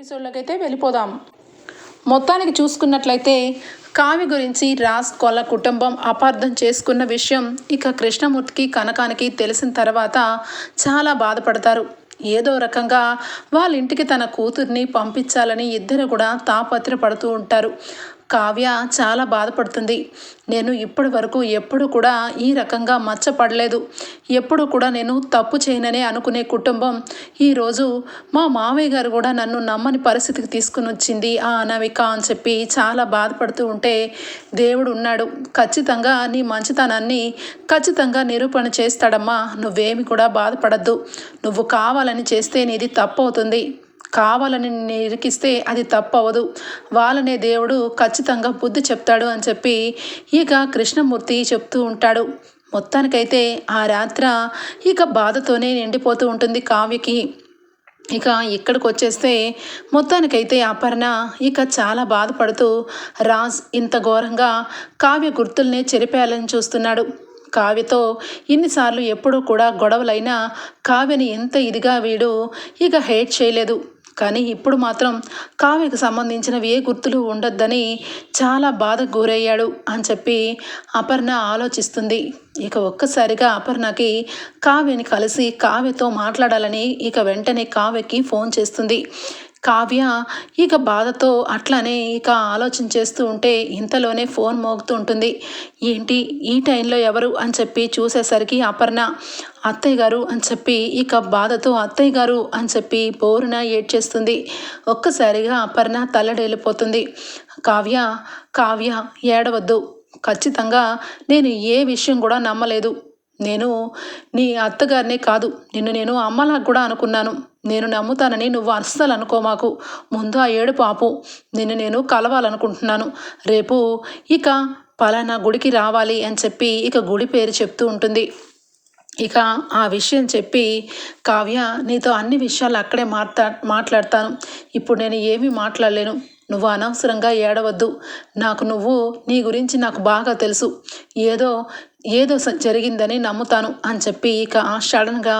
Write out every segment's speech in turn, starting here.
ఎపిసోడ్లోకి అయితే వెళ్ళిపోదాం. మొత్తానికి చూసుకున్నట్లయితే కావి గురించి రాజ్ కొల కుటుంబం అపార్థం చేసుకున్న విషయం ఇక కృష్ణమూర్తికి కనకానికి తెలిసిన తర్వాత చాలా బాధపడతారు. ఏదో రకంగా వాళ్ళ ఇంటికి తన కూతుర్ని పంపించాలని ఇద్దరు కూడా తాపత్రపడుతూ ఉంటారు. కావ్య చాలా బాధపడుతుంది. నేను ఇప్పటి వరకు ఎప్పుడు కూడా ఈ రకంగా మచ్చపడలేదు. ఎప్పుడు కూడా నేను తప్పు చేయననే అనుకునే కుటుంబం ఈరోజు మా మావయ్య గారు కూడా నన్ను నమ్మని పరిస్థితికి తీసుకుని వచ్చింది ఆ అనామిక అని చెప్పి చాలా బాధపడుతూ ఉంటే దేవుడు ఉన్నాడు. ఖచ్చితంగా నీ మంచితనాన్ని ఖచ్చితంగా నిరూపణ చేస్తాడమ్మా. నువ్వేమి కూడా బాధపడద్దు. నువ్వు కావాలని చేస్తే నీది తప్పు అవుతుంది కావాలని నిరికిస్తే అది తప్పవదు. వాళ్ళనే దేవుడు ఖచ్చితంగా బుద్ధి చెప్తాడు అని చెప్పి ఇక కృష్ణమూర్తి చెప్తూ ఉంటాడు. మొత్తానికైతే ఆ రాత్ర ఇక బాధతోనే నిండిపోతూ ఉంటుంది కావ్యకి. ఇక ఇక్కడికి వచ్చేస్తే మొత్తానికైతే అపర్ణ ఇక చాలా బాధపడుతూ రాజ్ ఇంత ఘోరంగా కావ్య గుర్తుల్ని చెరిపేయాలని చూస్తున్నాడు. కావ్యతో ఇన్నిసార్లు ఎప్పుడూ కూడా గొడవలైనా కావ్యని ఎంత ఇదిగా వీడు ఇక హేట్ చేయలేదు. కానీ ఇప్పుడు మాత్రం కావ్యకు సంబంధించినవి ఏ గుర్తులు ఉండొద్దని చాలా బాధకు గురయ్యాడు అని చెప్పి అపర్ణ ఆలోచిస్తుంది. ఇక ఒక్కసారిగా అపర్ణకి కావ్యని కలిసి కావ్యతో మాట్లాడాలని ఇక వెంటనే కావ్యకి ఫోన్ చేస్తుంది. కావ్య ఇక బాధతో అట్లానే ఇక ఆలోచన చేస్తూ ఉంటే ఇంతలోనే ఫోన్ మోగుతూ ఉంటుంది. ఏంటి ఈ టైంలో ఎవరు అని చెప్పి చూసేసరికి అపర్ణ అత్తయ్య గారు అని చెప్పి ఇక బాధతో అత్తయ్య గారు అని చెప్పి బోరున ఏడ్చేస్తుంది. ఒక్కసారిగా అపర్ణ తల్లడేలిపోతుంది కావ్య కావ్య ఏడవద్దు. ఖచ్చితంగా నేను ఏ విషయం కూడా నమ్మలేదు. నేను నీ అత్తగారినే కాదు. నిన్ను నేను అమ్మలా కూడా అనుకున్నాను. నేను నమ్ముతానని నువ్వు అస్సలు అనుకోమాకు ముందు ఆ ఏడు పాపు. నిన్ను నేను కలవాలనుకుంటున్నాను. రేపు ఇక పలానా గుడికి రావాలి అని చెప్పి ఇక గుడి పేరు చెప్తూ ఉంటుంది. ఇక ఆ విషయం చెప్పి కావ్య నీతో అన్ని విషయాలు అక్కడే మాట్లా మాట్లాడతాను. ఇప్పుడు నేను ఏమీ మాట్లాడలేను. నువ్వు అనవసరంగా ఏడవద్దు. నాకు నువ్వు నీ గురించి నాకు బాగా తెలుసు. ఏదో ఏదో జరిగిందని నమ్ముతాను అని చెప్పి ఇక సడన్గా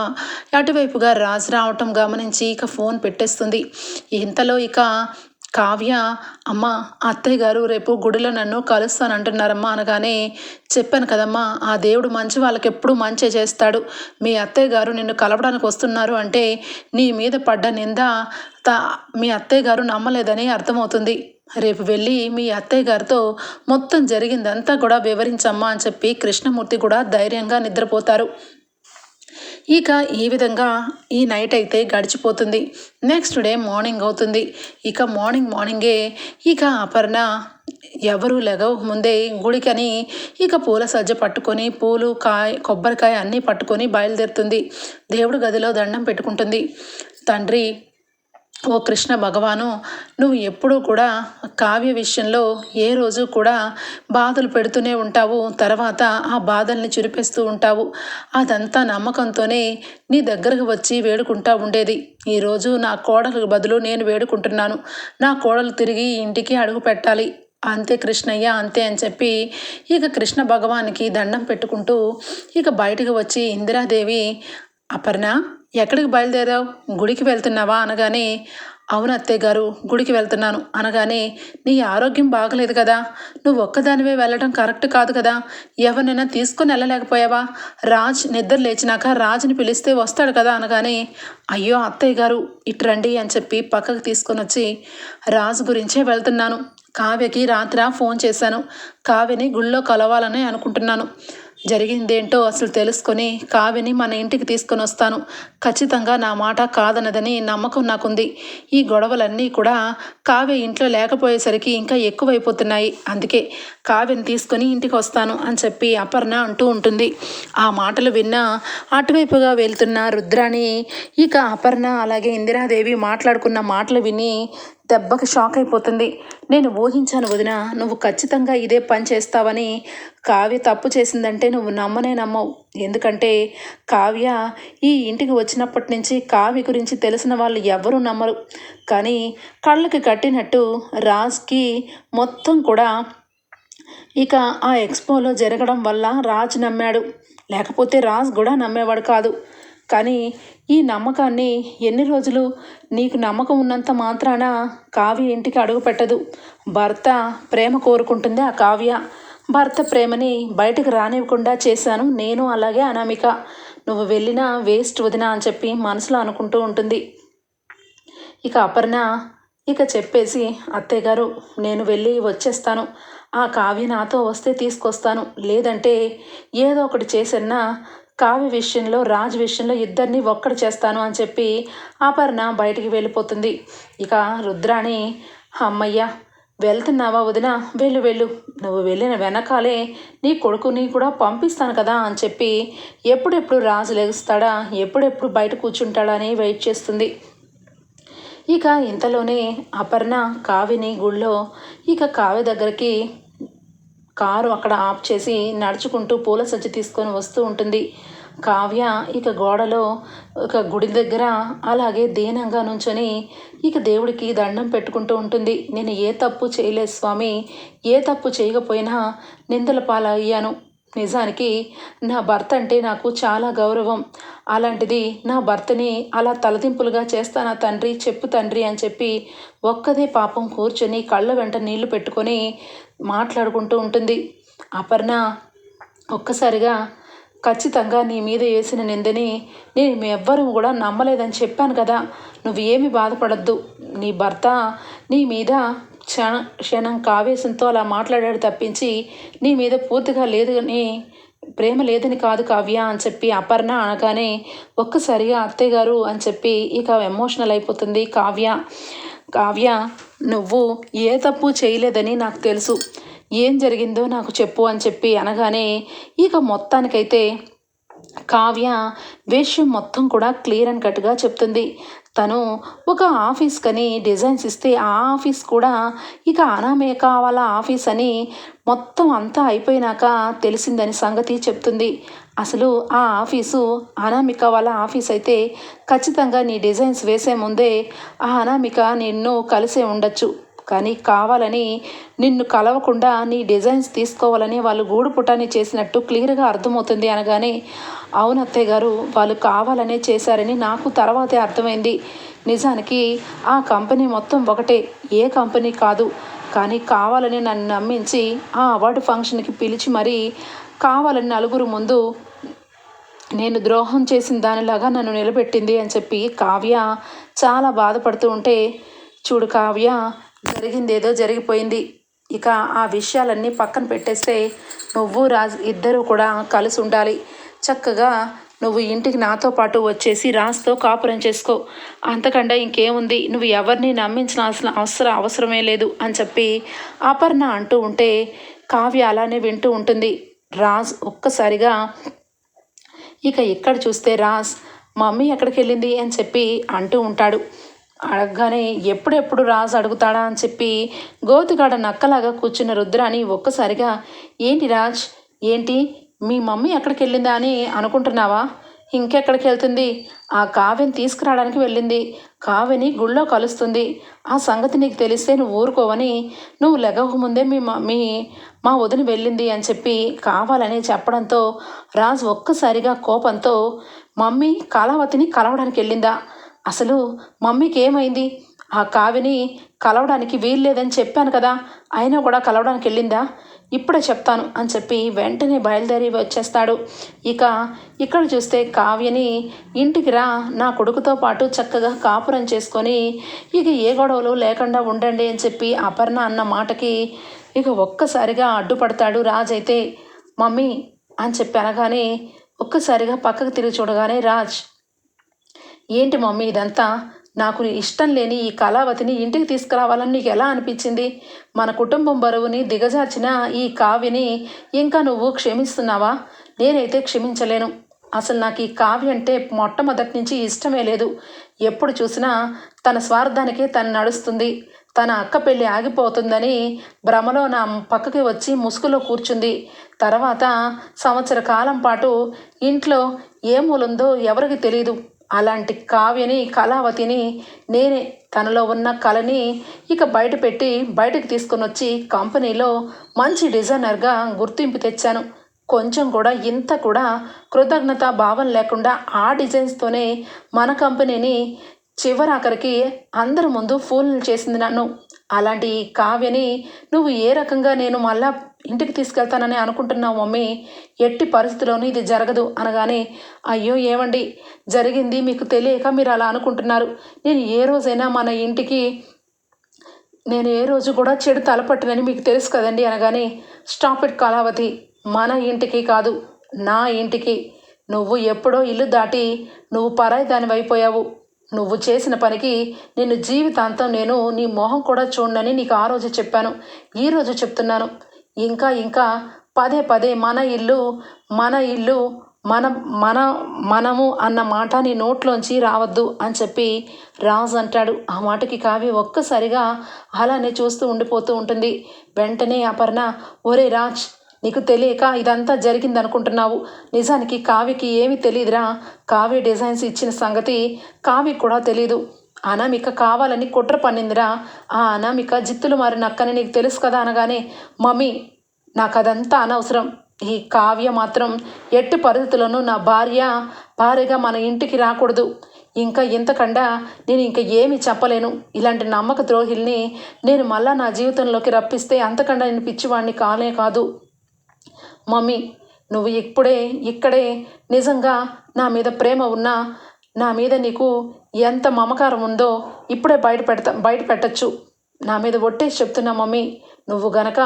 అటువైపుగా రాజు రావటం గమనించి ఇక ఫోన్ పెట్టేస్తుంది. ఇంతలో ఇక కావ్య అమ్మ అత్తయ్య గారు రేపు గుడిలో నన్ను కలుస్తానంటున్నారమ్మా అనగానే చెప్పాను కదమ్మా ఆ దేవుడు మంచి వాళ్ళకి ఎప్పుడు మంచి చేస్తాడు. మీ అత్తయ్య గారు నిన్ను కలవడానికి వస్తున్నారు అంటే నీ మీద పడ్డ నింద తా మీ అత్తయ్య గారు నమ్మలేదని అర్థమవుతుంది. రేపు వెళ్ళి మీ అత్తయ్య గారితో మొత్తం జరిగిందంతా కూడా వివరించమ్మా అని చెప్పి కృష్ణమూర్తి కూడా ధైర్యంగా నిద్రపోతారు. ఇక ఈ విధంగా ఈ నైట్ అయితే గడిచిపోతుంది. నెక్స్ట్ డే మార్నింగ్ అవుతుంది. ఇక మార్నింగ్ మార్నింగే ఇక అపర్ణ ఎవరు లెగవ ముందే గుడికని ఇక పూల సజ్జ పట్టుకొని పూలు కాయ కొబ్బరికాయ అన్నీ పట్టుకొని బయలుదేరుతుంది. దేవుడు గదిలో దండం పెట్టుకుంటుంది. తండ్రి ఓ కృష్ణ భగవాను నువ్వు ఎప్పుడూ కూడా కావ్య విషయంలో ఏ రోజు కూడా బాధలు పెడుతూనే ఉంటావు. తర్వాత ఆ బాధల్ని చురిపేస్తూ ఉంటావు. అదంతా నమ్మకంతోనే నీ దగ్గరకు వచ్చి వేడుకుంటా ఉండేది. ఈరోజు నా కోడలకు బదులు నేను వేడుకుంటున్నాను. నా కోడలు తిరిగి ఇంటికి అడుగు పెట్టాలి. అంతే కృష్ణయ్య అంతే అని చెప్పి ఇక కృష్ణ భగవానికి దండం పెట్టుకుంటూ ఇక బయటకు వచ్చి ఇందిరాదేవి అపర్ణ ఎక్కడికి బయలుదేరావు? గుడికి వెళ్తున్నావా? అనగానే అవును అత్తయ్య గారు గుడికి వెళ్తున్నాను. అనగానే నీ ఆరోగ్యం బాగలేదు కదా? నువ్వు ఒక్కదానివే వెళ్ళడం కరెక్ట్ కాదు కదా? ఎవరినైనా తీసుకొని వెళ్ళలేకపోయావా? రాజ్ నిద్ర లేచినాక రాజుని పిలిస్తే వస్తాడు కదా? అనగానే అయ్యో అత్తయ్య గారు ఇటు రండి అని చెప్పి పక్కకు తీసుకొని వచ్చి రాజు గురించే వెళ్తున్నాను. కావ్యకి రాత్ర ఫోన్ చేశాను. కావ్యని గుళ్ళో కలవాలని అనుకుంటున్నాను. జరిగిందేంటో అసలు తెలుసుకొని కావ్యని మన ఇంటికి తీసుకొని వస్తాను. ఖచ్చితంగా నా మాట కాదన్నదని నమ్మకం నాకుంది. ఈ గొడవలన్నీ కూడా కావ్య ఇంట్లో లేకపోయేసరికి ఇంకా ఎక్కువైపోతున్నాయి. అందుకే కావ్యని తీసుకొని ఇంటికి వస్తాను అని చెప్పి అపర్ణ అంటూ ఉంటుంది. ఆ మాటలు విన్న అటువైపుగా వెళ్తున్న రుద్రాని ఇక అపర్ణ అలాగే ఇందిరాదేవి మాట్లాడుకున్న మాటలు విని దెబ్బకి షాక్ అయిపోతుంది. నేను ఊహించాను వదిన నువ్వు ఖచ్చితంగా ఇదే పని చేస్తావని. కావ్య తప్పు చేసిందంటే నువ్వు నమ్మనే నమ్మవు. ఎందుకంటే కావ్య ఈ ఇంటికి వచ్చినప్పటి నుంచి కావ్య గురించి తెలిసిన వాళ్ళు ఎవరూ నమ్మరు. కానీ కళ్ళకి కట్టినట్టు రాజ్కి మొత్తం కూడా ఇక ఆ ఎక్స్పోలో జరగడం వల్ల రాజ్ నమ్మాడు. లేకపోతే రాజ్ కూడా నమ్మేవాడు కాదు. కానీ ఈ నమ్మకాన్ని ఎన్ని రోజులు నీకు నమ్మకం ఉన్నంత మాత్రాన కావ్య ఇంటికి అడుగు పెట్టదు. భర్త ప్రేమ కోరుకుంటుంది ఆ కావ్య. భర్త ప్రేమని బయటకు రానివ్వకుండా చేశాను నేను అలాగే అనామిక. నువ్వు వెళ్ళినా వేస్ట్ వదినా అని చెప్పి మనసులో అనుకుంటూ ఉంటుంది. ఇక అపర్ణ ఇక చెప్పేసి అత్తయ్య గారు నేను వెళ్ళి వచ్చేస్తాను. ఆ కావ్య నాతో వస్తే తీసుకొస్తాను. లేదంటే ఏదో ఒకటి చేసన్నా కావ్య విషయంలో రాజు విషయంలో ఇద్దరిని ఒక్కడు చేస్తాను అని చెప్పి అపర్ణ బయటికి వెళ్ళిపోతుంది. ఇక రుద్రాణి అమ్మయ్య వెళ్తున్నావా వదిన? వెళ్ళు వెళ్ళు. నువ్వు వెళ్ళిన వెనకాలే నీ కొడుకుని కూడా పంపిస్తాను కదా అని చెప్పి ఎప్పుడెప్పుడు రాజు లెగుస్తాడా ఎప్పుడెప్పుడు బయట కూర్చుంటాడా అని వెయిట్ చేస్తుంది. ఇక ఇంతలోనే అపర్ణ కావిని గుళ్ళో ఇక కావ్య దగ్గరికి కారు అక్కడ ఆఫ్ చేసి నడుచుకుంటూ పూల సజ్జ తీసుకొని వస్తూ ఉంటుంది. కావ్య ఇక గోడలో ఒక గుడి దగ్గర అలాగే దీనంగా నుంచొని ఇక దేవుడికి దండం పెట్టుకుంటూ ఉంటుంది. నేను ఏ తప్పు చేయలేదు స్వామి. ఏ తప్పు చేయకపోయినా నిందల పాలయ్యాను. నిజానికి నా భర్త అంటే నాకు చాలా గౌరవం. అలాంటిది నా భర్తని అలా తలదింపులుగా చేస్తానా తండ్రి? చెప్పు తండ్రి అని చెప్పి ఒక్కదే పాపం కూర్చొని కళ్ళ వెంట నీళ్ళు పెట్టుకొని మాట్లాడుకుంటూ ఉంటుంది. అపర్ణ ఒక్కసారిగా ఖచ్చితంగా నీ మీద వేసిన నిందని నేను ఎవ్వరూ కూడా నమ్మలేదని చెప్పాను కదా. నువ్వు ఏమి బాధపడద్దు. నీ భర్త నీ మీద క్షణ క్షణం కావేశంతో అలా మాట్లాడాడు తప్పించి నీ మీద పూర్తిగా లేదు అని ప్రేమ లేదని కాదు కావ్య అని చెప్పి అపర్ణ అనగానే ఒక్కసారిగా అత్తయ్య గారు అని చెప్పి ఇక ఎమోషనల్ అయిపోతుంది కావ్య. కావ్య నువ్వు ఏ తప్పు చేయలేదని నాకు తెలుసు. ఏం జరిగిందో నాకు చెప్పు అని చెప్పి అనగానే ఇక మొత్తానికైతే కావ్య విషయం మొత్తం కూడా క్లియర్ అండ్ కట్గా చెప్తుంది. తను ఒక ఆఫీస్ కని డిజైన్స్ ఇస్తే ఆ ఆఫీస్ కూడా ఇక అనామే కావాలా ఆఫీస్ అని మొత్తం అంతా అయిపోయినాక తెలిసిందని సంగతి చెప్తుంది. అసలు ఆ ఆఫీసు అనామిక వాళ్ళ ఆఫీస్ అయితే ఖచ్చితంగా నీ డిజైన్స్ వేసే ముందే ఆ అనామిక నిన్ను కలిసే ఉండొచ్చు. కానీ కావాలని నిన్ను కలవకుండా నీ డిజైన్స్ తీసుకోవాలని వాళ్ళు గూడు పుటాన్ని చేసినట్టు క్లియర్గా అర్థమవుతుంది అనగానే అవును అత్తయ్య గారు వాళ్ళు కావాలనే చేశారని నాకు తర్వాతే అర్థమైంది. నిజానికి ఆ కంపెనీ మొత్తం ఒకటే ఏ కంపెనీ కాదు. కానీ కావాలని నన్ను నమ్మించి ఆ అవార్డు ఫంక్షన్కి పిలిచి మరీ కావాలని నలుగురు ముందు నేను ద్రోహం చేసిన దానిలాగా నన్ను నిలబెట్టింది అని చెప్పి కావ్య చాలా బాధపడుతూ ఉంటే చూడు కావ్య జరిగిందేదో జరిగిపోయింది. ఇక ఆ విషయాలన్నీ పక్కన పెట్టేస్తే నువ్వు రాజ్ ఇద్దరు కూడా కలిసి ఉండాలి. చక్కగా నువ్వు ఇంటికి నాతో పాటు వచ్చేసి రాస్తో కాపురం చేసుకో. అంతకంటే ఇంకేముంది? నువ్వు ఎవరిని నమ్మించాల్సిన అవసరం అవసరమే లేదు అని చెప్పి అపర్ణ అంటూ ఉంటే కావ్య అలానే వింటూ ఉంటుంది. రాజ్ ఒక్కసారిగా ఇక ఇక్కడ చూస్తే రాజ్? మమ్మీ ఎక్కడికి వెళ్ళింది? అని చెప్పి అంటూ ఉంటాడు. అడగగానే ఎప్పుడెప్పుడు రాజు అడుగుతాడా? అని చెప్పి గోతిగాడ నక్కలాగా కూర్చున్న రుద్రాని ఒక్కసారిగా ఏంటి రాజ్? ఏంటి? మీ మమ్మీ ఎక్కడికి వెళ్ళిందా అని అనుకుంటున్నావా? ఇంకెక్కడికి వెళ్తుంది? ఆ కావ్యని తీసుకురావడానికి వెళ్ళింది. కావ్యని గుళ్ళో కలుస్తుంది. ఆ సంగతి నీకు తెలిస్తే నువ్వు ఊరుకోవని నువ్వు లెగక ముందే మీ మీ మా వదిన వెళ్ళింది అని చెప్పి కావాలని చెప్పడంతో రాజు ఒక్కసారిగా కోపంతో మమ్మీ కళావతిని కలవడానికి వెళ్ళిందా? అసలు మమ్మీకి ఏమైంది? ఆ కావిని కలవడానికి వీల్లేదని చెప్పాను కదా. అయినా కూడా కలవడానికి వెళ్ళిందా? ఇప్పుడే చెప్తాను అని చెప్పి వెంటనే బయలుదేరి వచ్చేస్తాడు. ఇక ఇక్కడ చూస్తే కావ్యని ఇంటికి రా నా కొడుకుతో పాటు చక్కగా కాపురం చేసుకొని ఇక ఏ గొడవలు లేకుండా ఉండండి అని చెప్పి అపర్ణ అన్న మాటకి ఇక ఒక్కసారిగా అడ్డుపడతాడు రాజైతే మమ్మీ అని చెప్పి అనగానే ఒక్కసారిగా పక్కకు తిరిగి చూడగానే రాజ్ ఏంటి మమ్మీ ఇదంతా? నాకు ఇష్టం లేని ఈ కళావతిని ఇంటికి తీసుకురావాలని నీకు ఎలా అనిపించింది? మన కుటుంబం బరువుని దిగజార్చిన ఈ కావ్యని ఇంకా నువ్వు క్షమిస్తున్నావా? నేనైతే క్షమించలేను. అసలు నాకు ఈ కావ్య అంటే మొట్టమొదటి నుంచి ఇష్టమే లేదు. ఎప్పుడు చూసినా తన స్వార్థానికే తను నడుస్తుంది. తన అక్క పెళ్ళి ఆగిపోతుందని భ్రమలో నా పక్కకి వచ్చి ముసుగులో కూర్చుంది. తర్వాత సంవత్సర కాలం పాటు ఇంట్లో ఏ మూలుందో ఎవరికి తెలియదు అలాంటి కావ్యని కళావతిని నేనే తనలో ఉన్న కళని ఇక బయట పెట్టి బయటకు తీసుకొని వచ్చి కంపెనీలో మంచి డిజైనర్గా గుర్తింపు తెచ్చాను. కొంచెం కూడా ఇంత కూడా కృతజ్ఞత భావం లేకుండా ఆ డిజైన్స్తోనే మన కంపెనీని చివరాఖరికి అందరి ముందు ఫూల్ని చేసింది నన్ను. అలాంటి కావ్యని నువ్వు ఏ రకంగా నేను మళ్ళా ఇంటికి తీసుకెళ్తానని అనుకుంటున్నావు మమ్మీ ఎట్టి పరిస్థితిలోనూ ఇది జరగదు అనగానే అయ్యో ఏమండి జరిగింది మీకు తెలియక మీరు అలా అనుకుంటున్నారు. నేను ఏ రోజైనా మన ఇంటికి నేను ఏ రోజు కూడా చెడు తలపట్టనని మీకు తెలుసు కదండి అనగానే స్టాప్ ఇట్ కళావతి. మన ఇంటికి కాదు నా ఇంటికి. నువ్వు ఎప్పుడో ఇల్లు దాటి నువ్వు పరాయి దాని నువ్వు చేసిన పనికి నిన్ను జీవితాంతం నేను నీ మొహం కూడా చూడనని నీకు ఆ రోజు చెప్పాను. ఈరోజు చెప్తున్నాను. ఇంకా ఇంకా పదే పదే మన ఇల్లు మన ఇల్లు మన మన మనము అన్న మాట నీ నోట్లోంచి రావద్దు అని చెప్పి రాజు అంటాడు. ఆ మాటకి కావ్య ఒక్కసారిగా అలానే చూస్తూ ఉండిపోతూ ఉంటుంది. వెంటనే అపర్ణ ఒరే రాజ్ నీకు తెలియక ఇదంతా జరిగింది అనుకుంటున్నావు నిజానికి కావ్యకి ఏమీ తెలియదురా. కావ్య డిజైన్స్ ఇచ్చిన సంగతి కావ్యకి కూడా తెలీదు. అనామిక కావాలని కుట్ర పన్నిందిరా. ఆ అనామిక జిత్తులు మారిన అక్కని నీకు తెలుసు కదా అనగానే మమ్మీ నాకు అదంతా అనవసరం. ఈ కావ్య మాత్రం ఎట్టి పరిస్థితుల్లోనూ నా భార్య భార్యగా మన ఇంటికి రాకూడదు. ఇంకా ఇంతకండా నేను ఇంకా ఏమి చెప్పలేను. ఇలాంటి నమ్మక ద్రోహిల్ని నేను మళ్ళా నా జీవితంలోకి రప్పిస్తే అంతకండా నేను పిచ్చివాడిని కానే కాదు. మమ్మీ నువ్వు ఇప్పుడే ఇక్కడే నిజంగా నా మీద ప్రేమ ఉన్నా నా మీద నీకు ఎంత మమకారం ఉందో ఇప్పుడే బయట పెడతా బయట పెట్టచ్చు. నా మీద ఒట్టేసి చెప్తున్నా మమ్మీ. నువ్వు గనక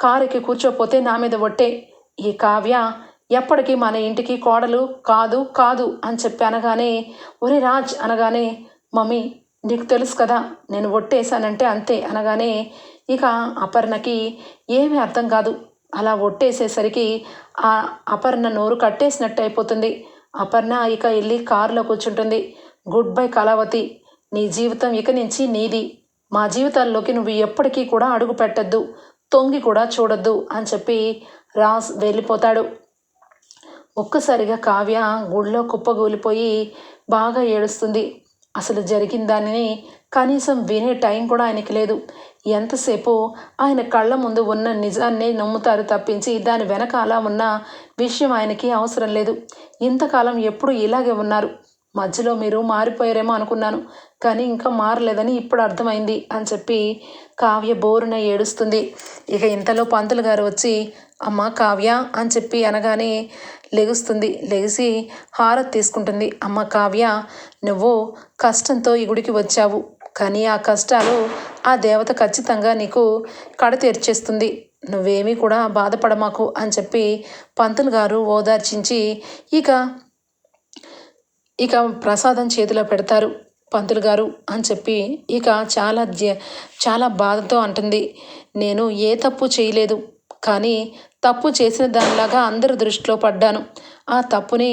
కారుకి కూర్చోపోతే నా మీద ఒట్టే. ఈ కావ్య ఎప్పటికీ మన ఇంటికి కోడలు కాదు కాదు అని చెప్పి అనగానే ఒరే రాజ్ అనగానే మమ్మీ నీకు తెలుసు కదా నేను ఒట్టేశానంటే అంతే అనగానే ఇక అపర్ణకి ఏమీ అర్థం కాదు. అలా ఒట్టేసేసరికి ఆ అపర్ణ నోరు కట్టేసినట్టు అయిపోతుంది. అపర్ణ ఇక వెళ్ళి కారులో కూర్చుంటుంది. Good bye Kalavathi. నీ జీవితం ఇక నుంచి నీది. మా జీవితాల్లోకి నువ్వు ఎప్పటికీ కూడా అడుగు పెట్టద్దు. తొంగి కూడా చూడొద్దు అని చెప్పి రాస్ వెళ్ళిపోతాడు. ఒక్కసారిగా కావ్య గుళ్ళో కుప్పగూలిపోయి బాగా ఏడుస్తుంది. అసలు జరిగిన దానిని కనీసం వినే టైం కూడా ఆయనకి లేదు. ఎంతసేపు ఆయన కళ్ళ ముందు ఉన్న నిజాన్ని నమ్ముతారు తప్పించి దాని వెనకాల ఉన్న విషయం ఆయనకి అవసరం లేదు. ఇంతకాలం ఎప్పుడు ఇలాగే ఉన్నారు. మధ్యలో మీరు మారిపోయారేమో అనుకున్నాను కానీ ఇంకా మారలేదని ఇప్పుడు అర్థమైంది అని చెప్పి కావ్య బోరున ఏడుస్తుంది. ఇక ఇంతలో పంతులు గారు వచ్చి అమ్మ కావ్య అని చెప్పి అనగానే లెగుస్తుంది. లెగిసి హారతి తీసుకుంటుంది. అమ్మ కావ్య నువ్వు కష్టంతో ఈ గుడికి వచ్చావు. కానీ ఆ కష్టాలు ఆ దేవత ఖచ్చితంగా నీకు కడ తీర్చేస్తుంది. నువ్వేమీ కూడా బాధపడమాకు అని చెప్పి పంతులు గారు ఓదార్చించి ఇక ఇక ప్రసాదం చేతిలో పెడతారు పంతులు గారు అని చెప్పి ఇక చాలా చాలా బాధతో అంటుంది. నేను ఏ తప్పు చేయలేదు. కానీ తప్పు చేసిన దానిలాగా అందరి దృష్టిలో పడ్డాను. ఆ తప్పుని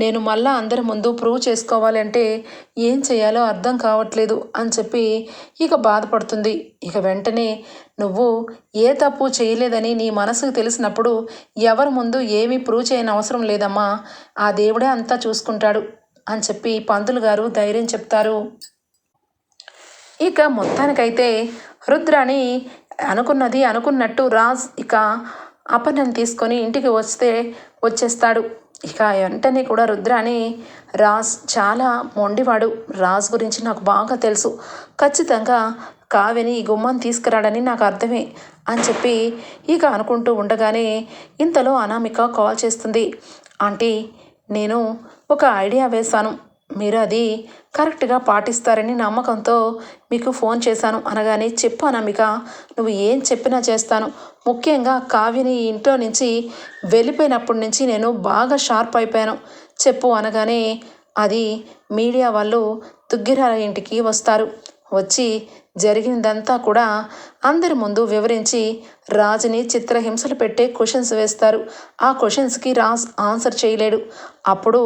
నేను మళ్ళా అందరి ముందు ప్రూవ్ చేసుకోవాలి అంటే ఏం చేయాలో అర్థం కావట్లేదు అని చెప్పి ఇక బాధపడుతుంది. ఇక వెంటనే నువ్వు ఏ తప్పు చేయలేదని నీ మనసుకు తెలిసినప్పుడు ఎవరి ముందు ఏమీ ప్రూవ్ చేయని అవసరం లేదమ్మా. ఆ దేవుడే అంతా చూసుకుంటాడు అని చెప్పి పంతులు గారు ధైర్యం చెప్తారు. ఇక మొత్తానికైతే రుద్రాణి అనుకున్నది అనుకున్నట్టు రాజ్ ఇక అపర్ణని తీసుకొని ఇంటికి వస్తే వచ్చేస్తాడు. ఇక వెంటనే కూడా రుద్రాని రాజ్ చాలా మొండివాడు. రాజ్ గురించి నాకు బాగా తెలుసు. ఖచ్చితంగా కావ్యని ఈ గుమ్మని తీసుకురాడని నాకు అర్థమే అని చెప్పి ఇక అనుకుంటూ ఉండగానే ఇంతలో అనామిక కాల్ చేస్తుంది. ఆంటీ నేను ఒక ఐడియా వేశాను. మీరు అది కరెక్ట్గా పాటిస్తారని నమ్మకంతో మీకు ఫోన్ చేశాను. అనగానే చెప్పు అనామిక నువ్వు ఏం చెప్పినా చేస్తాను. ముఖ్యంగా కావ్యని ఇంట్లో నుంచి వెళ్ళిపోయినప్పటి నుంచి నేను బాగా షార్ప్ అయిపోయాను. చెప్పు అనగానే అది మీడియా వాళ్ళు దుగ్గిరాల ఇంటికి వస్తారు. వచ్చి జరిగిందంతా కూడా అందరి ముందు వివరించి రాజుని చిత్రహింసలు పెట్టే క్వశ్చన్స్ వేస్తారు. ఆ క్వశ్చన్స్కి రాజ్ ఆన్సర్ చేయలేడు. అప్పుడు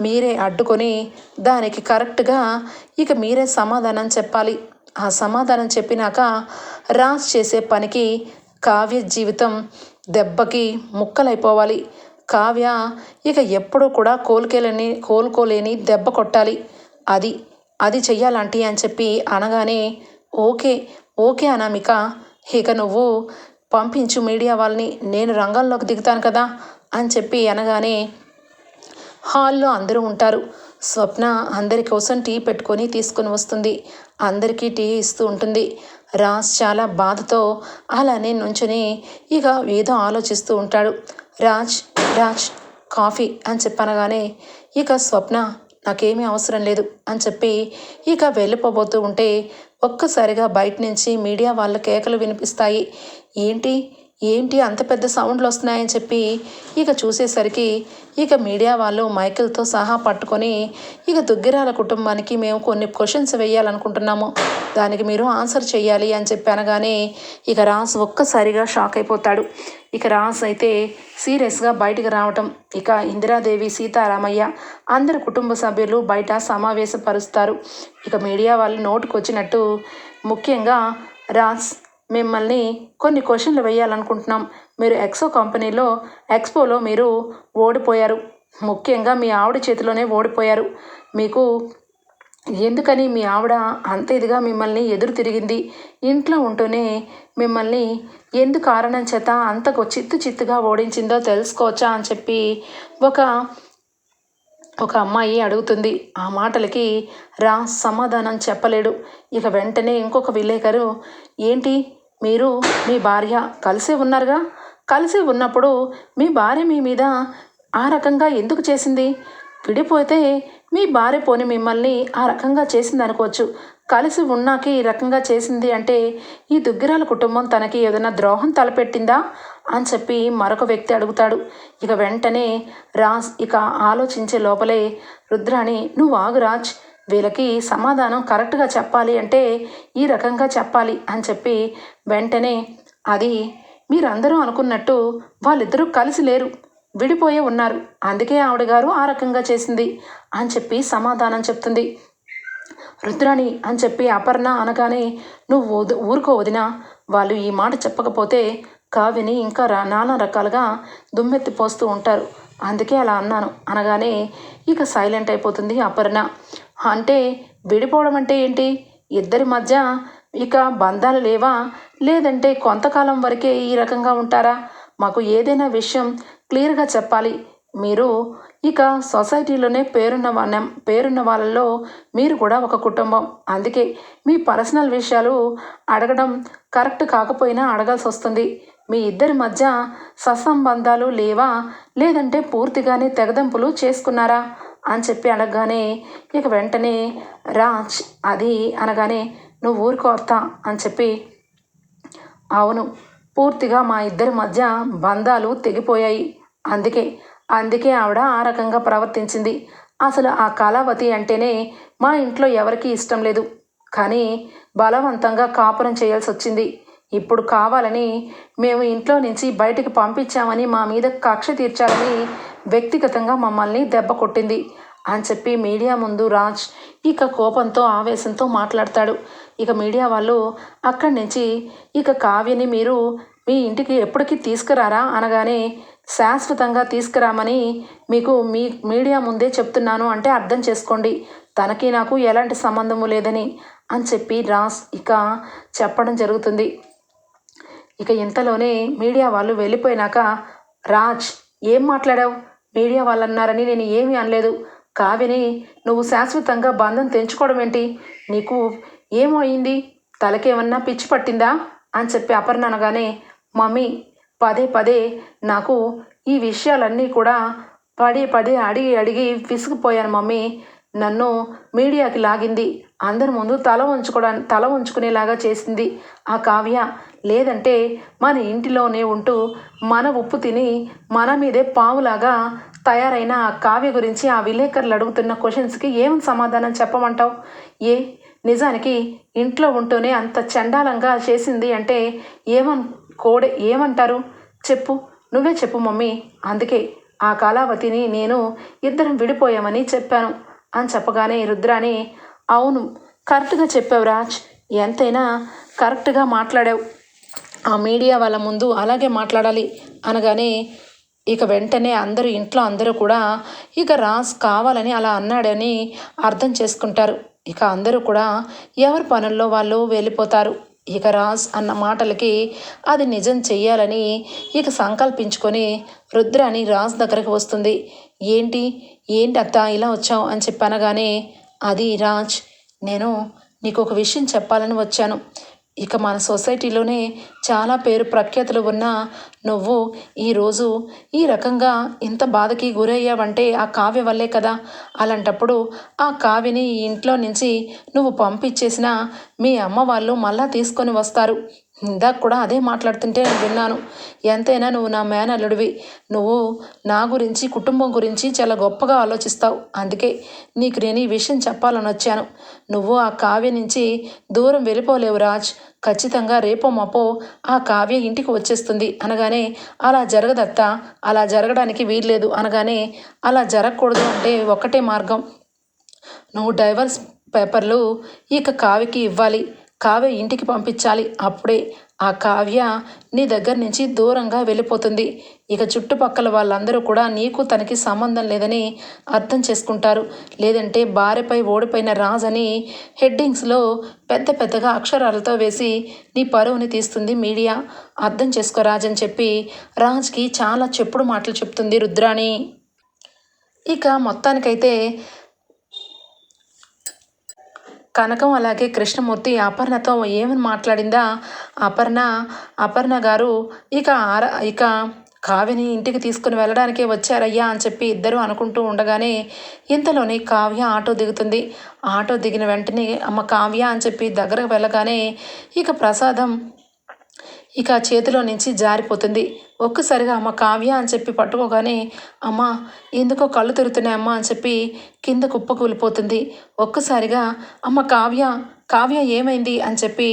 మీరే అడ్డుకొని దానికి కరెక్ట్గా ఇక మీరే సమాధానం చెప్పాలి. ఆ సమాధానం చెప్పినాక రాజ్ చేసే పనికి కావ్య జీవితం దెబ్బకి ముక్కలైపోవాలి. కావ్య ఇక ఎప్పుడూ కూడా కోలుకోలేని కోలుకోలేని దెబ్బ కొట్టాలి. అది అది చెయ్యాలంటీ అని చెప్పి అనగానే ఓకే ఓకే అనామిక ఇక నువ్వు పంపించు మీడియా వాళ్ళని నేను రంగంలోకి దిగుతాను కదా అని చెప్పి అనగానే హాల్లో అందరూ ఉంటారు. స్వప్న అందరి కోసం టీ పెట్టుకొని తీసుకొని వస్తుంది. అందరికీ టీ ఇస్తూ ఉంటుంది. రాజ్ చాలా బాధతో అలానే నుంచుని ఇక ఏదో ఆలోచిస్తూ ఉంటాడు. రాజ్ రాజ్ కాఫీ అని చెప్పనగానే ఇక స్వప్న నాకేమీ అవసరం లేదు అని చెప్పి ఇక వెళ్ళిపోబోతూ ఉంటే ఒక్కసారిగా బయట నుంచి మీడియా వాళ్ళ కేకలు వినిపిస్తాయి. ఏంటి? ఏంటి అంత పెద్ద సౌండ్లు వస్తున్నాయని చెప్పి ఇక చూసేసరికి ఇక మీడియా వాళ్ళు మైకిల్తో సహా పట్టుకొని ఇక దుగ్గిరాల కుటుంబానికి మేము కొన్ని క్వశ్చన్స్ వేయాలనుకుంటున్నాము. దానికి మీరు ఆన్సర్ చేయాలి అని చెప్పి అనగానే ఇక రాస్ ఒక్కసారిగా షాక్ అయిపోతాడు. ఇక రాస్ అయితే సీరియస్గా బయటికి రావటం ఇక ఇందిరాదేవి సీతారామయ్య అందరు కుటుంబ సభ్యులు బయట సమావేశపరుస్తారు. ఇక మీడియా వాళ్ళు నోటుకొచ్చినట్టు ముఖ్యంగా రాస్ మిమ్మల్ని కొన్ని క్వశ్చన్లు వేయాలనుకుంటున్నాం. మీరు ఎక్సో కంపెనీలో ఎక్స్పోలో మీరు ఓడిపోయారు. ముఖ్యంగా మీ ఆవిడ చేతిలోనే ఓడిపోయారు. మీకు ఎందుకని మీ ఆవిడ అంత ఇదిగా మిమ్మల్ని ఎదురు తిరిగింది? ఇంట్లో ఉంటూనే మిమ్మల్ని ఎందు కారణం చేత అంతకు చిత్తు చిత్తుగా ఓడించిందో తెలుసుకోవచ్చా అని చెప్పి ఒక ఒక అమ్మాయి అడుగుతుంది. ఆ మాటలకి రా సమాధానం చెప్పలేడు. ఇక వెంటనే ఇంకొక విలేకరు ఏంటి? మీరు మీ భార్య కలిసి ఉన్నారుగా? కలిసి ఉన్నప్పుడు మీ భార్య మీ మీద ఆ రకంగా ఎందుకు చేసింది? విడిపోతే మీ భార్య పోని మిమ్మల్ని ఆ రకంగా చేసింది అనుకోవచ్చు. కలిసి ఉన్నాక ఈ రకంగా చేసింది అంటే ఈ దుగ్గిరాల కుటుంబం తనకి ఏదైనా ద్రోహం తలపెట్టిందా? అని చెప్పి మరొక వ్యక్తి అడుగుతాడు. ఇక వెంటనే రాజ్ ఇక ఆలోచించే లోపలే రుద్రాణి నువ్వు ఆగు రాజ్ వీళ్ళకి సమాధానం కరెక్ట్గా చెప్పాలి అంటే ఈ రకంగా చెప్పాలి అని చెప్పి వెంటనే అది మీరందరూ అనుకున్నట్టు వాళ్ళిద్దరూ కలిసి లేరు విడిపోయే ఉన్నారు. అందుకే ఆవిడ గారు ఆ రకంగా చేసింది అని చెప్పి సమాధానం చెప్తుంది. రుద్రాణి అని చెప్పి అపర్ణ అనగానే నువ్వు వద ఊరుకో వదినా వాళ్ళు ఈ మాట చెప్పకపోతే కావిని ఇంకా రా నానా రకాలుగా దుమ్మెత్తి పోస్తూ ఉంటారు. అందుకే అలా అన్నాను అనగానే ఇక సైలెంట్ అయిపోతుంది అపర్ణ. అంటే విడిపోవడం అంటే ఏంటి? ఇద్దరి మధ్య ఇక బంధాలు లేవా? లేదంటే కొంతకాలం వరకే ఈ రకంగా ఉంటారా? మాకు ఏదైనా విషయం క్లియర్గా చెప్పాలి. మీరు ఇక సొసైటీలోనే పేరున్న వాళ్ళ పేరున్న వాళ్ళలో మీరు కూడా ఒక కుటుంబం. అందుకే మీ పర్సనల్ విషయాలు అడగడం కరెక్ట్ కాకపోయినా అడగాల్సి వస్తుంది. మీ ఇద్దరి మధ్య సత్సంబంధాలు లేవా? లేదంటే పూర్తిగానే తెగదెంపులు చేసుకున్నారా? అని చెప్పి అనగానే ఇక వెంటనే రాజ్ అది అనగానే నువ్వు ఊరుకో అని చెప్పి అవును పూర్తిగా మా ఇద్దరి మధ్య బంధాలు తెగిపోయాయి. అందుకే అందుకే ఆవిడ ఆ రకంగా ప్రవర్తించింది. అసలు ఆ కళావతి అంటేనే మా ఇంట్లో ఎవరికీ ఇష్టం లేదు. కానీ బలవంతంగా కాపురం చేయాల్సి వచ్చింది. ఇప్పుడు కావాలని మేము ఇంట్లో నుంచి బయటికి పంపించామని మా మీద కక్ష తీర్చాలని వ్యక్తిగతంగా మమ్మల్ని దెబ్బ కొట్టింది అని చెప్పి మీడియా ముందు రాజ్ ఇక కోపంతో ఆవేశంతో మాట్లాడతాడు. ఇక మీడియా వాళ్ళు అక్కడి నుంచి ఇక కావ్యని మీరు మీ ఇంటికి ఎప్పటికీ తీసుకురారా? అనగానే శాశ్వతంగా తీసుకురామని మీకు మీ మీడియా ముందే చెప్తున్నాను అంటే అర్థం చేసుకోండి. తనకి నాకు ఎలాంటి సంబంధము లేదని అని చెప్పి రాస్ ఇక చెప్పడం జరుగుతుంది. ఇక ఇంతలోనే మీడియా వాళ్ళు వెళ్ళిపోయినాక రాజ్ ఏం మాట్లాడావు? మీడియా వాళ్ళన్నారని నేను ఏమీ అనలేదు. కావ్యని నువ్వు శాశ్వతంగా బంధం తెంచుకోవడం ఏంటి? నీకు ఏమో అయింది? తలకేమన్నా పిచ్చి పట్టిందా? అని చెప్పి అపర్ణ అనగానే మమ్మీ పదే పదే నాకు ఈ విషయాలన్నీ కూడా పడి పడి అడిగి అడిగి విసిగిపోయాను మమ్మీ. నన్ను మీడియాకి లాగింది. అందరి ముందు తల ఉంచుకోవడానికి తల ఉంచుకునేలాగా చేసింది ఆ కావ్య. లేదంటే మన ఇంటిలోనే ఉంటూ మన ఉప్పు తిని మన మీదే పావులాగా తయారైన ఆ కావ్య గురించి ఆ విలేకరులు అడుగుతున్న క్వశ్చన్స్కి ఏమని సమాధానం చెప్పమంటావు? ఏ? నిజానికి ఇంట్లో ఉంటూనే అంత చండాలంగా చేసింది అంటే ఏమన్ కోడే ఏమంటారు? చెప్పు. నువ్వే చెప్పు మమ్మీ. అందుకే ఆ కాలావతిని నేను ఇద్దరం విడిపోయామని చెప్పాను అని చెప్పగానే రుద్రాని అవును కరెక్ట్గా చెప్పావు రాజ్. ఎంతైనా కరెక్ట్గా మాట్లాడావు. ఆ మీడియా వాళ్ళ ముందు అలాగే మాట్లాడాలి అనగానే ఇక వెంటనే అందరూ ఇంట్లో అందరూ కూడా ఇక రాజ్ కావాలని అలా అన్నాడని అర్థం చేసుకుంటారు. ఇక అందరూ కూడా ఎవరి పనుల్లో వాళ్ళు వెళ్ళిపోతారు. ఇక రాజ్ అన్న మాటలకి అది నిజం చెయ్యాలని ఇక సంకల్పించుకొని రుద్రాని రాజ్ దగ్గరకు వస్తుంది. ఏంటి? ఏంటి అత్త ఇలా వచ్చావు అని చెప్పనగానే అది రాజ్ నేను నీకు ఒక విషయం చెప్పాలని వచ్చాను. ఇక మన సొసైటీలోనే చాలా పేరు ప్రఖ్యాతులు ఉన్న నువ్వు ఈరోజు ఈ రకంగా ఇంత బాధకి గురయ్యావంటే ఆ కావ్య వల్లే కదా. అలాంటప్పుడు ఆ కావ్యని ఈ ఇంట్లో నుంచి నువ్వు పంపించేసిన మీ అమ్మ వాళ్ళు మళ్ళా తీసుకొని వస్తారు. ఇందాక కూడా అదే మాట్లాడుతుంటే నేను విన్నాను. ఎంతైనా నువ్వు నా మేనల్లుడివి. నువ్వు నా గురించి కుటుంబం గురించి చాలా గొప్పగా ఆలోచిస్తావు. అందుకే నీకు నేను ఈ విషయం చెప్పాలని వచ్చాను. నువ్వు ఆ కావ్య నుంచి దూరం వెళ్ళిపోలేవు రాజ్. ఖచ్చితంగా రేపో మాపో ఆ కావ్య ఇంటికి వచ్చేస్తుంది. అనగానే అలా జరగదత్త. అలా జరగడానికి వీల్లేదు. అనగానే అలా జరగకూడదు అంటే ఒక్కటే మార్గం. నువ్వు డైవర్స్ పేపర్లు ఇక కావికి ఇవ్వాలి. కావ్య ఇంటికి పంపించాలి. అప్పుడే ఆ కావ్య నీ దగ్గర నుంచి దూరంగా వెళ్ళిపోతుంది. ఇక చుట్టుపక్కల వాళ్ళందరూ కూడా నీకు తనకి సంబంధం లేదని అర్థం చేసుకుంటారు. లేదంటే భార్యపై ఓడిపోయిన రాజని అని హెడ్డింగ్స్లో పెద్ద పెద్దగా అక్షరాలతో వేసి నీ పరువుని తీస్తుంది మీడియా. అర్థం చేసుకో రాజని అని చెప్పి రాజ్కి చాలా చెప్పుడు మాటలు చెప్తుంది రుద్రాణి. ఇక మొత్తానికైతే కనకం అలాగే కృష్ణమూర్తి అపర్ణతో ఏమని మాట్లాడిందా? అపర్ణ అపర్ణ గారు ఇక ఆర ఇక కావ్యని ఇంటికి తీసుకుని వెళ్ళడానికే వచ్చారయ్యా అని చెప్పి ఇద్దరూ అనుకుంటూ ఉండగానే ఇంతలోనే కావ్య ఆటో దిగుతుంది. ఆటో దిగిన వెంటనే అమ్మ కావ్య అని చెప్పి దగ్గరకు వెళ్ళగానే ఇక ప్రసాదం ఇక చేతిలో నుంచి జారిపోతుంది. ఒక్కసారిగా అమ్మ కావ్య అని చెప్పి పట్టుకోగానే అమ్మ ఎందుకో కళ్ళు తిరుగుతున్నాయమ్మా అని చెప్పి కింద కుప్ప కూలిపోతుంది. ఒక్కసారిగా అమ్మ కావ్య కావ్య ఏమైంది? అని చెప్పి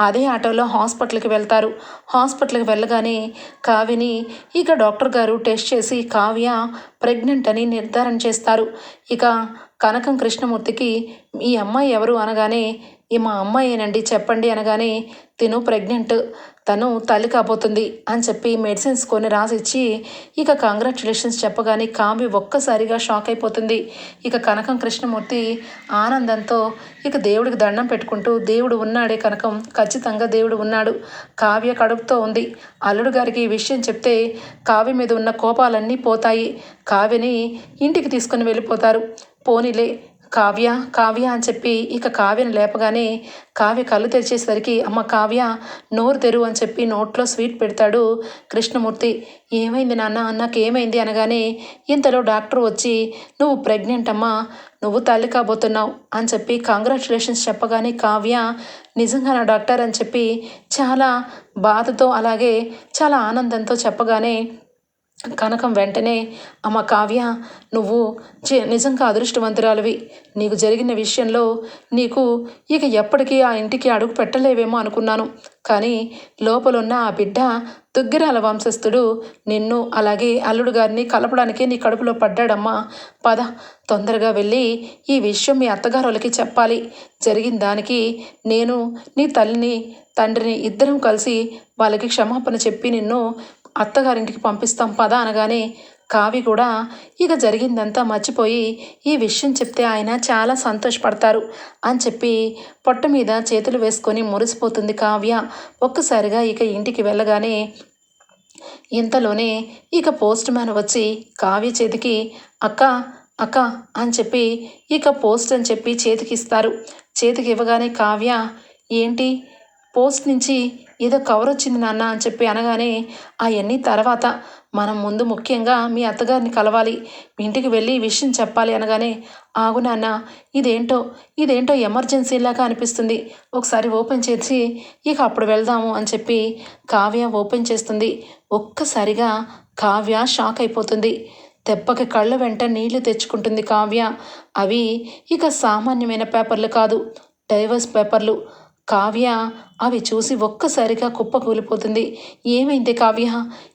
అదే ఆటోలో హాస్పిటల్కి వెళ్తారు. హాస్పిటల్కి వెళ్ళగానే కావ్యని ఇక డాక్టర్ గారు టెస్ట్ చేసి కావ్య ప్రెగ్నెంట్ అని నిర్ధారణ చేస్తారు. ఇక కనకం కృష్ణమూర్తికి ఈ అమ్మాయి ఎవరు? అనగానే ఈ మా అమ్మాయేనండి చెప్పండి అనగానే తిను ప్రెగ్నెంట్ తను తల్లి కాబోతుంది అని చెప్పి మెడిసిన్స్ కొన్ని రాసిచ్చి ఇక కంగ్రాచులేషన్స్ చెప్పగానే కాంబి ఒక్కసారిగా షాక్ అయిపోతుంది. ఇక కనకం కృష్ణమూర్తి ఆనందంతో ఇక దేవుడికి దండం పెట్టుకుంటూ దేవుడు ఉన్నాడే కనకం ఖచ్చితంగా దేవుడు ఉన్నాడు కావ్య కడుపుతో ఉంది. అల్లుడు గారికి ఈ విషయం చెప్తే కావ్య మీద ఉన్న కోపాలన్నీ పోతాయి. కావ్యని ఇంటికి తీసుకుని వెళ్ళిపోతారు. పోనీలే కావ్య కావ్య అని చెప్పి ఇక కావ్యను లేపగానే కావ్య కళ్ళు తెరిచేసరికి అమ్మ కావ్య నోరు తెరువు అని చెప్పి నోట్లో స్వీట్ పెడతాడు కృష్ణమూర్తి. ఏమైంది నాన్న? నాకేమైంది అనగానే ఇంతలో డాక్టర్ వచ్చి నువ్వు ప్రెగ్నెంట్ అమ్మా నువ్వు తల్లి కాబోతున్నావు అని చెప్పి కంగ్రాచులేషన్స్ చెప్పగానే కావ్య నిజంగా నా డాక్టర్ అని చెప్పి చాలా బాధతో అలాగే చాలా ఆనందంతో చెప్పగానే కనకం వెంటనే అమ్మ కావ్య నువ్వు నిజంగా అదృష్టవంతురాలివి. నీకు జరిగిన విషయంలో నీకు ఇక ఎప్పటికీ ఆ ఇంటికి అడుగు పెట్టలేవేమో అనుకున్నాను. కానీ లోపలున్న ఆ బిడ్డ దుగ్గిరాల వంశస్థుడు నిన్ను అలాగే అల్లుడు గారిని కలపడానికి నీ కడుపులో పడ్డాడమ్మా. పద తొందరగా వెళ్ళి ఈ విషయం మీ అత్తగారులకి చెప్పాలి. జరిగిన దానికి నేను నీ తల్లిని తండ్రిని ఇద్దరం కలిసి వాళ్ళకి క్షమాపణ చెప్పి నిన్ను అత్తగారింటికి పంపిస్తాం పద అనగానే కావి కూడా ఇక జరిగిందంతా మర్చిపోయి ఈ విషయం చెప్తే ఆయన చాలా సంతోషపడతారు అని చెప్పి పొట్ట మీద చేతులు వేసుకొని మురిసిపోతుంది కావ్య. ఒక్కసారిగా ఇక ఇంటికి వెళ్ళగానే ఇంతలోనే ఇక పోస్ట్ మ్యాన్ వచ్చి కావ్య చేతికి అక్క అక్క అని చెప్పి ఇక పోస్ట్ అని చెప్పి చేతికి ఇస్తారు చేతికి ఇవ్వగానే కావ్య ఏంటి? పోస్ట్ నుంచి ఏదో కవర్ వచ్చింది నాన్న అని చెప్పి అనగానే అవన్నీ తర్వాత మనం ముందు ముఖ్యంగా మీ అత్తగారిని కలవాలి మీ ఇంటికి వెళ్ళి ఈ విషయం చెప్పాలి అనగానే ఆగు నాన్న ఇదేంటో ఇదేంటో ఎమర్జెన్సీలాగా అనిపిస్తుంది. ఒకసారి ఓపెన్ చేసి ఇక అప్పుడు వెళ్దాము అని చెప్పి కావ్య ఓపెన్ చేస్తుంది. ఒక్కసారిగా కావ్య షాక్ అయిపోతుంది. దెబ్బకి కళ్ళ వెంట నీళ్ళు తెచ్చుకుంటుంది కావ్య. అవి ఇక సామాన్యమైన పేపర్లు కాదు డైవర్స్ పేపర్లు. కావ్య అవి చూసి ఒక్కసారిగా కుప్ప కూలిపోతుంది. ఏమైంది కావ్య?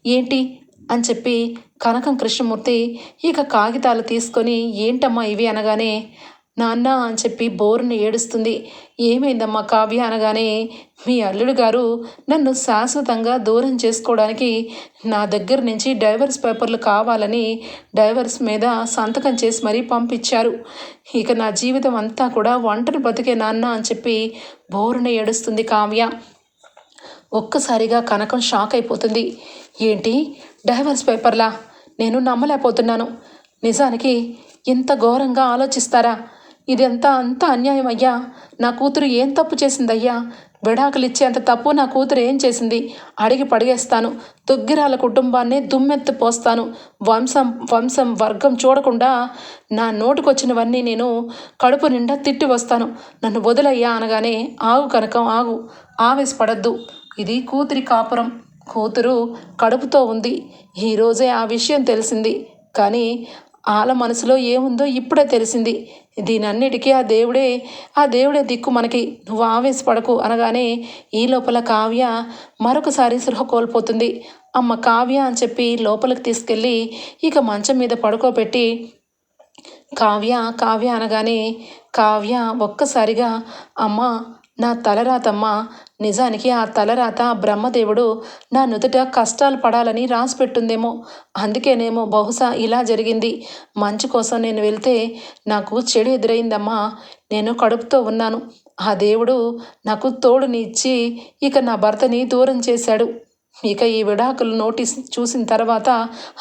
ఏంటి? అని చెప్పి కనకం కృష్ణమూర్తి ఇక కాగితాలు తీసుకొని ఏంటమ్మా ఇవి? అనగానే నాన్న అని చెప్పి బోరుని ఏడుస్తుంది. ఏమైందమ్మా కావ్య అనగానే మీ అల్లుడు గారు నన్ను శాశ్వతంగా దూరం చేసుకోవడానికి నా దగ్గర నుంచి డైవర్స్ పేపర్లు కావాలని డైవర్స్ మీద సంతకం చేసి మరీ పంపించారు. ఇక నా జీవితం అంతా కూడా ఒంటరి బతికే నాన్న అని చెప్పి బోరుని ఏడుస్తుంది కావ్య. ఒక్కసారిగా కనకం షాక్ అయిపోతుంది. ఏంటి? డైవర్స్ పేపర్లా? నేను నమ్మలేకపోతున్నాను. నిజానికి ఇంత ఘోరంగా ఆలోచిస్తారా? ఇదంతా అంత అన్యాయం అయ్యా నా కూతురు ఏం తప్పు చేసిందయ్యా? విడాకులు ఇచ్చేంత తప్పు నా కూతురు ఏం చేసింది? అడిగి పడిగేస్తాను దుగ్గిరాల కుటుంబాన్ని దుమ్మెత్తి పోస్తాను. వంశం వంశం వర్గం చూడకుండా నా నోటికొచ్చినవన్నీ నేను కడుపు నిండా తిట్టి వస్తాను. నన్ను వదిలయ్యా అనగానే ఆగు కనకం ఆగు. ఆవేశపడద్దు. ఇది కూతురి కాపురం. కూతురు కడుపుతో ఉంది. ఈరోజే ఆ విషయం తెలిసింది. కానీ వాళ్ళ మనసులో ఏముందో ఇప్పుడే తెలిసింది. దీనన్నిటికీ ఆ దేవుడే ఆ దేవుడే దిక్కు మనకి. నువ్వు ఆవేశపడకు అనగానే ఈ లోపల కావ్య మరొకసారి సృహ కోల్పోతుంది. అమ్మ కావ్య అని చెప్పి లోపలికి తీసుకెళ్ళి ఇక మంచం మీద పడుకోబెట్టి కావ్య కావ్య అనగానే కావ్య ఒక్కసారిగా అమ్మ నా తలరాతమ్మ నిజానికి ఆ తలరాత బ్రహ్మదేవుడు నా నుదుట కష్టాలు పడాలని రాసి పెట్టుందేమో. అందుకేనేమో బహుశా ఇలా జరిగింది. మంచి కోసం నేను వెళ్తే నాకు చెడు ఎదురైందమ్మా. నేను కడుపుతో ఉన్నాను. ఆ దేవుడు నాకు తోడుని ఇచ్చి ఇక నా భర్తని దూరం చేశాడు. ఇక ఈ విడాకులు నోటీస్ చూసిన తర్వాత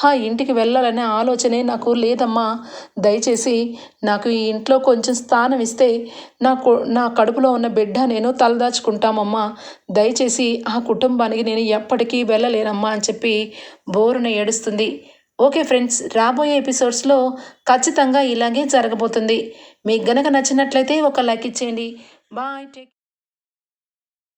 ఆ ఇంటికి వెళ్ళాలనే ఆలోచనే నాకు లేదమ్మా. దయచేసి నాకు ఈ ఇంట్లో కొంచెం స్థానం ఇస్తే నా నా కడుపులో ఉన్న బిడ్డ నేను తలదాచుకుంటామమ్మా. దయచేసి ఆ కుటుంబానికి నేను ఎప్పటికీ వెళ్ళలేనమ్మా అని చెప్పి బోరున ఏడుస్తుంది. ఓకే ఫ్రెండ్స్ రాబోయే ఎపిసోడ్స్లో ఖచ్చితంగా ఇలాగే జరగబోతుంది. మీకు గనక నచ్చినట్లయితే ఒక లైక్ ఇచ్చేయండి. Bye take